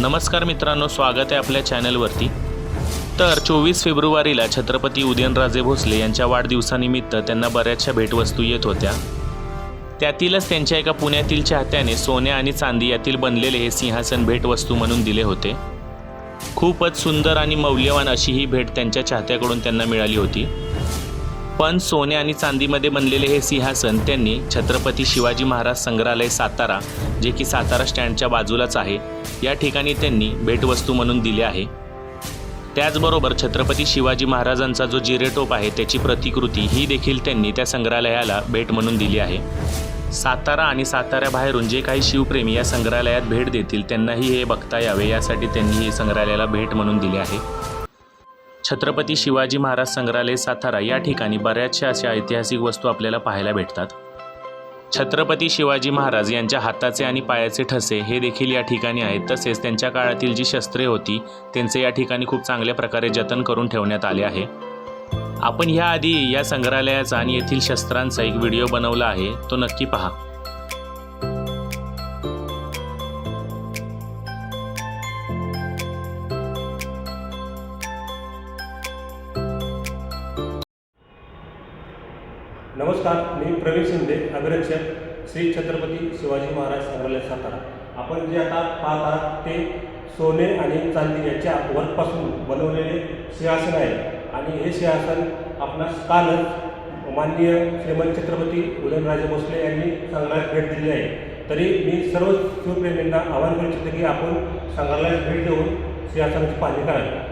नमस्कार मित्रांनो स्वागत आहे आपल्या चॅनलवरती. तर चोवीस फेब्रुवारीला छत्रपती उदयनराजे भोसले यांच्या वाढदिवसानिमित्त त्यांना बऱ्याचशा भेटवस्तू येत होत्या. त्यातीलच त्यांच्या एका पुण्यातील चाहत्याने सोने आणि चांदी यातील बनलेले हे सिंहासन भेटवस्तू म्हणून दिले होते. खूपच सुंदर आणि मौल्यवान अशी ही भेट त्यांच्या चाहत्याकडून त्यांना मिळाली होती. पण सोने आणि चांदीमध्ये बनलेले हे सिंहासन त्यांनी छत्रपती शिवाजी महाराज संग्रहालय सातारा जे की सातारा स्टँडच्या बाजूलाच आहे या ठिकाणी त्यांनी भेटवस्तू म्हणून दिले आहे. त्याचबरोबर छत्रपती शिवाजी महाराजांचा जो जिरेटोप आहे त्याची प्रतिकृती ही देखील त्यांनी त्या संग्रहालयाला भेट म्हणून दिली आहे. सातारा आणि साताऱ्याबाहेरून जे काही शिवप्रेमी या संग्रहालयात भेट देतील त्यांनाही हे बघता यावे यासाठी त्यांनी हे संग्रहालयाला भेट म्हणून दिले आहे. छत्रपती शिवाजी महाराज संग्रहालय सातारा या ठिकाणी बऱ्याचशा अशा ऐतिहासिक वस्तू आपल्याला पाहायला भेटतात. छत्रपती शिवाजी महाराज यांच्या हाताचे आणि पायाचे ठसे हे देखील या ठिकाणी आहेत. तसेच त्यांच्या काळातील जी शस्त्रे होती त्यांचे या ठिकाणी खूप चांगल्या प्रकारे जतन करून ठेवण्यात आले आहे. आपण ह्याआधी या संग्रहालयाचा आणि येथील शस्त्रांचा एक व्हिडिओ बनवला आहे तो नक्की पहा. नमस्कार मी प्रवीण शिंदे अग्रक्षक श्री छत्रपती शिवाजी महाराज संग्रहालय सातारा. आपण जे आता पाहत आहात ते सोने आणि चांदी याच्या वर्कपासून बनवलेले सिंहासन आहे. आणि हे सिंहासन आपणास कालच माननीय श्रीमंत छत्रपती उदयनराजे भोसले यांनी संग्रहालयात भेट दिली आहे. तरी मी सर्व शिवप्रेमींना आवाहन करू इच्छितो की आपण संग्रहालयात भेट देऊन सिंहासनाची पाहणी करावी.